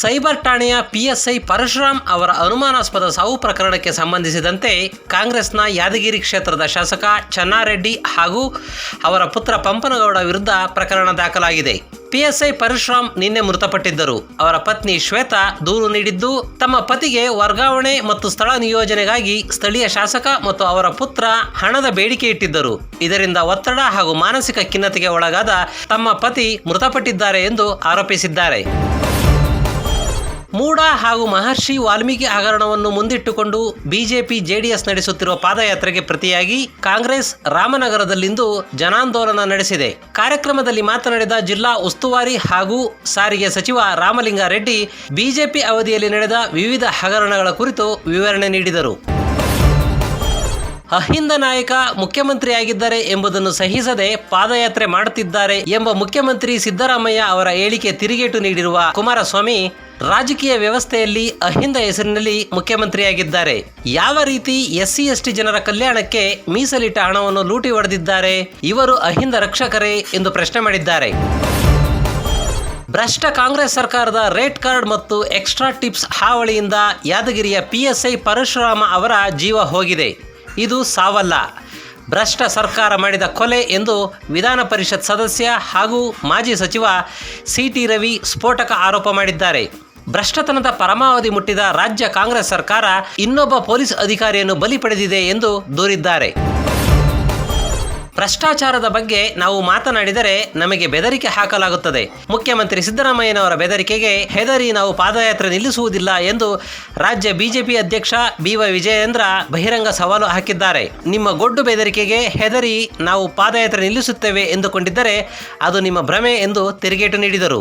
Cyber ಠಾಣೆಯ PSI Parashuram ಅವರ ಅನುಮಾನಾಸ್ಪದ ಸಾವು ಪ್ರಕರಣಕ್ಕೆ ಸಂಬಂಧಿಸಿದಂತೆ ಕಾಂಗ್ರೆಸ್ನ ಯಾದಗಿರಿ ಕ್ಷೇತ್ರದ ಶಾಸಕ ಚನ್ನಾರೆಡ್ಡಿ ಹಾಗೂ ಅವರ ಪುತ್ರ ಪಂಪನಗೌಡ ವಿರುದ್ಧ ಪ್ರಕರಣ ದಾಖಲಾಗಿದೆ. ಪಿಎಸ್ಐ ಪರಶುರಾಮ್ ನಿನ್ನೆ ಮೃತಪಟ್ಟಿದ್ದರು. ಅವರ ಪತ್ನಿ ಶ್ವೇತಾ ದೂರು ನೀಡಿದ್ದು, ತಮ್ಮ ಪತಿಗೆ ವರ್ಗಾವಣೆ ಮತ್ತು ಸ್ಥಳ ನಿಯೋಜನೆಗಾಗಿ ಸ್ಥಳೀಯ ಶಾಸಕ ಮತ್ತು ಅವರ ಪುತ್ರ ಹಣದ ಬೇಡಿಕೆ ಇಟ್ಟಿದ್ದರು. ಇದರಿಂದ ಒತ್ತಡ ಹಾಗೂ ಮಾನಸಿಕ ಖಿನ್ನತೆಗೆ ಒಳಗಾದ ತಮ್ಮ ಪತಿ ಮೃತಪಟ್ಟಿದ್ದಾರೆ ಎಂದು ಆರೋಪಿಸಿದ್ದಾರೆ. ಮೂಡ ಹಾಗೂ ಮಹರ್ಷಿ ವಾಲ್ಮೀಕಿ ಹಗರಣವನ್ನು ಮುಂದಿಟ್ಟುಕೊಂಡು ಬಿಜೆಪಿ ಜೆಡಿಎಸ್ ನಡೆಸುತ್ತಿರುವ ಪಾದಯಾತ್ರೆಗೆ ಪ್ರತಿಯಾಗಿ ಕಾಂಗ್ರೆಸ್ ರಾಮನಗರದಲ್ಲಿಂದು ಜನಾಂದೋಲನ ನಡೆಸಿದೆ. ಕಾರ್ಯಕ್ರಮದಲ್ಲಿ ಮಾತನಾಡಿದ ಜಿಲ್ಲಾ ಉಸ್ತುವಾರಿ ಹಾಗೂ ಸಾರಿಗೆ ಸಚಿವ ರಾಮಲಿಂಗಾರೆಡ್ಡಿ, ಬಿಜೆಪಿ ಅವಧಿಯಲ್ಲಿ ನಡೆದ ವಿವಿಧ ಹಗರಣಗಳ ಕುರಿತು ವಿವರಣೆ ನೀಡಿದರು. ಅಹಿಂದ ನಾಯಕ ಮುಖ್ಯಮಂತ್ರಿಯಾಗಿದ್ದಾರೆ ಎಂಬುದನ್ನು ಸಹಿಸದೆ ಪಾದಯಾತ್ರೆ ಮಾಡುತ್ತಿದ್ದಾರೆ ಎಂಬ ಮುಖ್ಯಮಂತ್ರಿ ಸಿದ್ದರಾಮಯ್ಯ ಅವರ ಹೇಳಿಕೆ ತಿರುಗೇಟು ನೀಡಿರುವ ಕುಮಾರಸ್ವಾಮಿ ರಾಜಕೀಯ ವ್ಯವಸ್ಥೆಯಲ್ಲಿ ಅಹಿಂದ ಹೆಸರಿನಲ್ಲಿ ಮುಖ್ಯಮಂತ್ರಿಯಾಗಿದ್ದಾರೆ. ಯಾವ ರೀತಿ ಎಸ್ಸಿ ಎಸ್ಟಿ ಜನರ ಕಲ್ಯಾಣಕ್ಕೆ ಮೀಸಲಿಟ್ಟ ಹಣವನ್ನು ಲೂಟಿ ಹೊಡೆದಿದ್ದಾರೆ, ಇವರು ಅಹಿಂದ ರಕ್ಷಕರೇ ಎಂದು ಪ್ರಶ್ನೆ ಮಾಡಿದ್ದಾರೆ. ಭ್ರಷ್ಟ ಕಾಂಗ್ರೆಸ್ ಸರ್ಕಾರದ ರೇಟ್ ಕಾರ್ಡ್ ಮತ್ತು ಎಕ್ಸ್ಟ್ರಾ ಟಿಪ್ಸ್ ಹಾವಳಿಯಿಂದ ಯಾದಗಿರಿಯ ಪಿಎಸ್ಐ ಪರಶುರಾಮ ಅವರ ಜೀವ ಹೋಗಿದೆ. ಇದು ಸಾವಲ್ಲ. ಭ್ರಷ್ಟ ಸರ್ಕಾರ ಮಾಡಿದ ಕೊಲೆ ಎಂದು ವಿಧಾನ ಪರಿಷತ್ ಸದಸ್ಯ ಹಾಗೂ ಮಾಜಿ ಸಚಿವ ಸಿ ಟಿ ರವಿ ಸ್ಫೋಟಕ ಆರೋಪ ಮಾಡಿದ್ದಾರೆ. ಭ್ರಷ್ಟತನದ ಪರಮಾವಧಿ ಮುಟ್ಟಿದ ರಾಜ್ಯ ಕಾಂಗ್ರೆಸ್ ಸರ್ಕಾರ ಇನ್ನೊಬ್ಬ ಪೊಲೀಸ್ ಅಧಿಕಾರಿಯನ್ನು ಬಲಿ ಪಡೆದಿದೆ ಎಂದು ದೂರಿದ್ದಾರೆ. ಭ್ರಷ್ಟಾಚಾರದ ಬಗ್ಗೆ ನಾವು ಮಾತನಾಡಿದರೆ ನಮಗೆ ಬೆದರಿಕೆ ಹಾಕಲಾಗುತ್ತದೆ. ಮುಖ್ಯಮಂತ್ರಿ ಸಿದ್ದರಾಮಯ್ಯನವರ ಬೆದರಿಕೆಗೆ ಹೆದರಿ ನಾವು ಪಾದಯಾತ್ರೆ ನಿಲ್ಲಿಸುವುದಿಲ್ಲ ಎಂದು ರಾಜ್ಯ ಬಿಜೆಪಿ ಅಧ್ಯಕ್ಷ ಬಿ ವೈ ವಿಜಯೇಂದ್ರ ಬಹಿರಂಗ ಸವಾಲು ಹಾಕಿದ್ದಾರೆ. ನಿಮ್ಮ ಗೊಡ್ಡು ಬೆದರಿಕೆಗೆ ಹೆದರಿ ನಾವು ಪಾದಯಾತ್ರೆ ನಿಲ್ಲಿಸುತ್ತೇವೆ ಎಂದುಕೊಂಡಿದ್ದರೆ ಅದು ನಿಮ್ಮ ಭ್ರಮೆ ಎಂದು ತಿರುಗೇಟು ನೀಡಿದರು.